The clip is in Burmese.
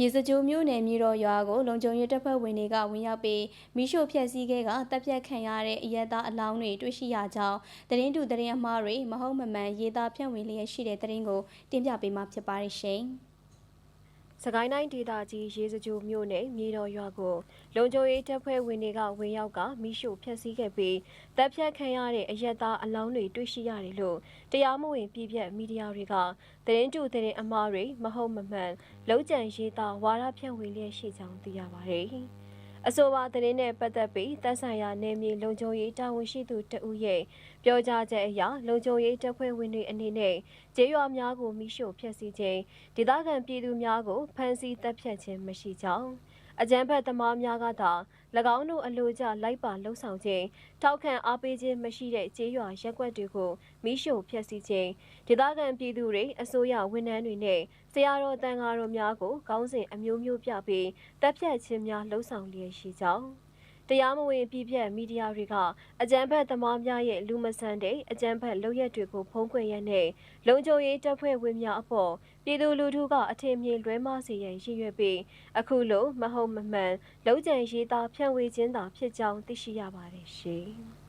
ရေစကြိုမြို့နယ်မြေတော်ရွာကိုလုံခြုံရေးတပ်ဖွဲ့ဝင်တွေကဝင်ရောက်ပြီးမိရှို့ဖျက်ဆီးခဲ့ကတပ်ဖြတ်ခံရတဲ့အရက်သားအလောင်းတွေတွေ့ရှိရကြောင်းသတင်းတူသတင်းအမှားတွေမဟုတ်မမှန်ရေးသားဖြန့်ဝေလျက်ရှိတဲ့သတင်းကိုတင်ပြပေးမှာဖြစ်ပါတယ်ရှင်။ စကိုင်းတိုင်းဒေသကြီးရေစကြိုမြို့နယ်မြေတော်ရွာကိုလုံခြုံရေးတပ်ဖွဲ့ဝင်တွေကဝင်ရောက်ကမိရှို့ဖျက်ဆီးခဲ့ပြီးတပ်ဖြတ်ခံရတဲ့အရက်သားအလောင်းတွေတွေ့ရှိရတယ်လို့တရားမဝင်ပြည်ပြက်မီဒီယာတွေကသတင်းတူသတင်းအမှားတွေမဟုတ်မမှန်လုံးကြံရေးသားဝါဒဖြန့်ဝေလျက်ရှိကြောင်းသိရပါတယ်။ အဆိုပါသတင်းနဲ့ပတ်သက်ပြီးတပ်ဆိုင်ရာနယ်မြေလုံခြုံရေးတာဝန်ရှိသူတဦးရဲ့ပြောကြားချက်အရလုံခြုံရေးတပ်ဖွဲ့ဝင်တွေအနေနဲ့ကျေးရွာများကိုမိရှို့ဖျက်ဆီးခြင်းဒေသခံပြည်သူများကိုဖမ်းဆီးတပ်ဖြတ်ခြင်းမရှိကြောင်း အကြမ်းဖက်သမားများကသာ၎င်းတို့အလိုကျလိုက်ပါလှုံ့ဆော်ခြင်းထောက်ခံအားပေးခြင်းမရှိတဲ့ကျေးရွာရက်ကွက်တွေကိုမိရှို့ဖျက်ဆီးခြင်းဒေသခံပြည်သူတွေအစိုးရဝန်ထမ်းတွေနဲ့ဆရာတော်တန်ဃာတော်များကိုကောင်းစဉ်အမျိုးမျိုးပြပြီးတပ်ဖြတ်ခြင်းများလှုံ့ဆော်လျက်ရှိကြောင်း တရားမဝင်ပြည်ပြက်မီဒီယာတွေကအကြမ်းဖက်သမားများရဲ့လူမဆန်တဲ့အကြမ်းဖက်လုပ်ရက်တွေကိုဖုံးကွယ်ရတဲ့လုံခြုံရေးတပ်ဖွဲ့ဝင်များအပေါ်ပြည်သူလူထုကအထင်မြင်လွဲမှားစေရန်ရည်ရွယ်ပြီးအခုလိုမဟုတ်မမှန်လုံးကြံရေးသားဖြန့်ဝေခြင်းသာဖြစ်ကြောင်းသိရှိရပါတယ်ရှင်။